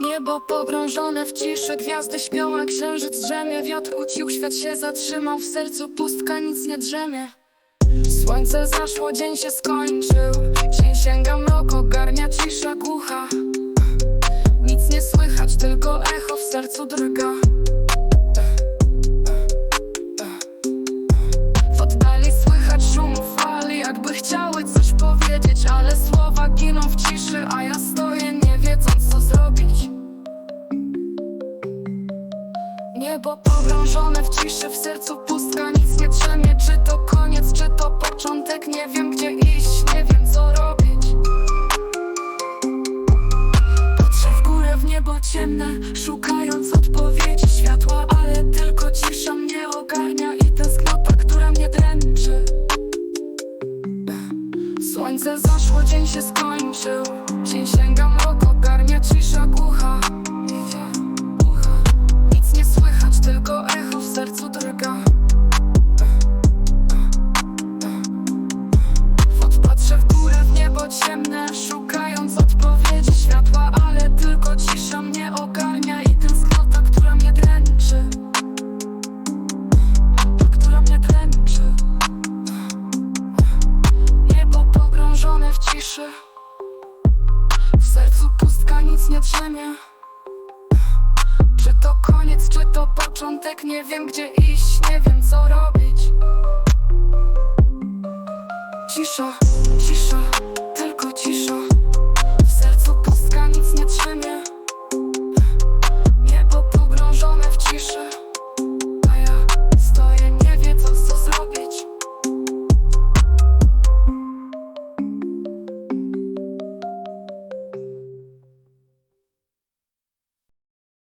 Niebo pogrążone w ciszy, gwiazdy śpią, a księżyc drzemie. Wiatr ucił, świat się zatrzymał, w sercu pustka, nic nie drzemie. Słońce zaszło, dzień się skończył. Dzień sięga mrok, ogarnia cisza głucha. Nic nie słychać, tylko echo w sercu drga. W oddali słychać szum fali, jakby chciały coś powiedzieć Ale słowa giną w ciszy, a ja Niebo pogrążone w ciszy, w sercu pustka, nic nie drzemie Czy to koniec, czy to początek, nie wiem gdzie iść, nie wiem co robić. Patrzę w górę, w niebo ciemne, szukając odpowiedzi światła Ale tylko cisza mnie ogarnia i tęsknota, która mnie dręczy. Słońce zaszło, dzień się skończył ciemne Szukając odpowiedzi światła Ale tylko cisza mnie ogarnia I tęsknota, która mnie dręczy. Która mnie dręczy. Niebo pogrążone w ciszy. W sercu pustka, nic nie drzemie. Czy to koniec, czy to początek Nie wiem gdzie iść, nie wiem co robić. Cisza